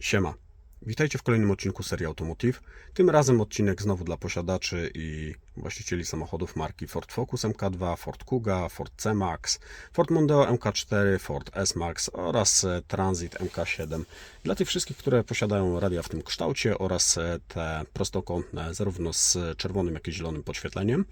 Siema. Witajcie w kolejnym odcinku serii Automotive. Tym razem odcinek znowu dla posiadaczy i właścicieli samochodów marki Ford Focus MK2, Ford Kuga, Ford C-Max, Ford Mondeo MK4, Ford S-Max oraz e, Transit MK7. Dla tych wszystkich, które posiadają radia w tym kształcie oraz e, te prostokątne, zarówno z czerwonym, jak i zielonym podświetleniem.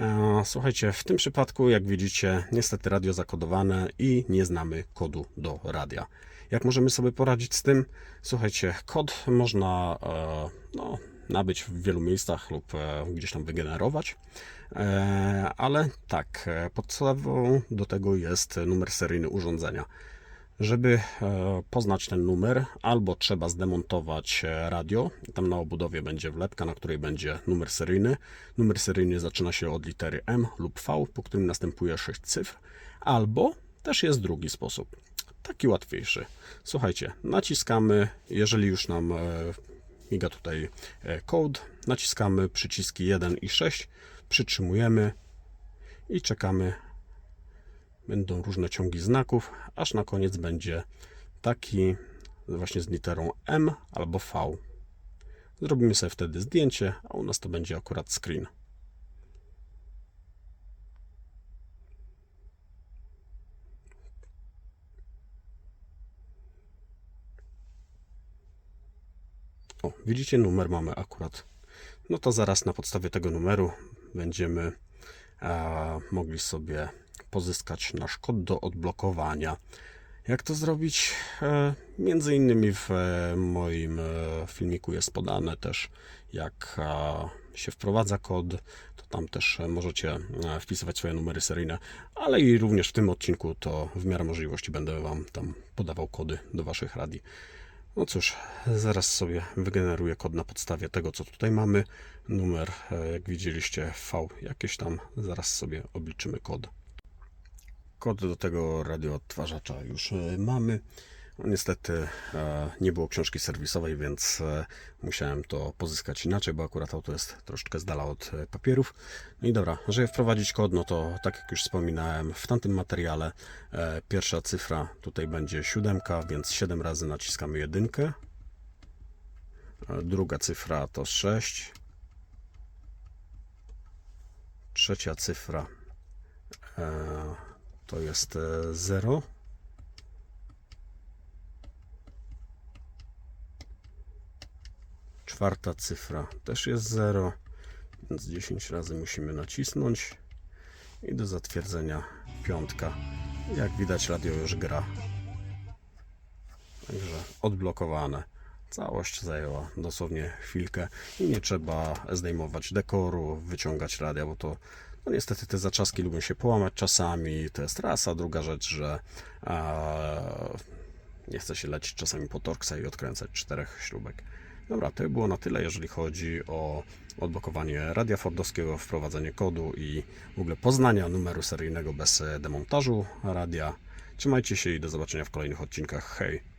E, Słuchajcie, w tym przypadku, jak widzicie, niestety radio zakodowane i nie znamy kodu do radia. Jak możemy sobie poradzić z tym? Słuchajcie, kod można e, no, nabyć w wielu miejscach lub e, gdzieś tam wygenerować, ale tak, podstawą do tego jest numer seryjny urządzenia. Żeby e, poznać ten numer, albo trzeba zdemontować e, radio. Tam na obudowie będzie wlepka, na której będzie numer seryjny. Numer seryjny zaczyna się od litery M lub V, po którym następuje 6 cyfr, albo też jest drugi sposób, taki łatwiejszy. Słuchajcie, naciskamy, jeżeli już nam e, miga tutaj code, naciskamy przyciski 1 i 6, przytrzymujemy i czekamy będą różne ciągi znaków, aż na koniec będzie taki właśnie z literą M albo V. Zrobimy sobie wtedy zdjęcie, a u nas to będzie akurat screen. O, widzicie, numer mamy akurat. No to zaraz na podstawie tego numeru będziemy e, mogli sobie pozyskać nasz kod do odblokowania. Jak to zrobić? E, między innymi w e, moim e, filmiku jest podane też, jak się wprowadza kod. To tam też możecie wpisywać swoje numery seryjne, ale i również w tym odcinku to w miarę możliwości będę Wam tam podawał kody do Waszych radii. No cóż, zaraz sobie wygeneruję kod na podstawie tego, co tutaj mamy. Numer, jak widzieliście, V jakieś tam. Zaraz sobie obliczymy kod. Kod do tego radioodtwarzacza już e, mamy. No, niestety e, nie było książki serwisowej, więc e, musiałem to pozyskać inaczej, bo akurat auto jest troszeczkę z dala od papierów. No i dobra, żeby wprowadzić kod, no to tak jak już wspominałem w tamtym materiale, pierwsza cyfra tutaj będzie siódemka, więc 7 razy naciskamy jedynkę. Druga cyfra to 6. Trzecia cyfra to jest 0. Czwarta cyfra też jest 0, więc 10 razy musimy nacisnąć. I do zatwierdzenia piątka. Jak widać, radio już gra. Także odblokowane. Całość zajęła dosłownie chwilkę i nie trzeba zdejmować dekoru, wyciągać radia, bo to no niestety te zaczaski lubią się połamać czasami. To jest raz, a druga rzecz, że e, nie chce się lecieć czasami po torksa i odkręcać czterech śrubek. Dobra, to było na tyle, jeżeli chodzi o odblokowanie radia fordowskiego, wprowadzenie kodu i w ogóle poznania numeru seryjnego bez demontażu radia. Trzymajcie się i do zobaczenia w kolejnych odcinkach. Hej!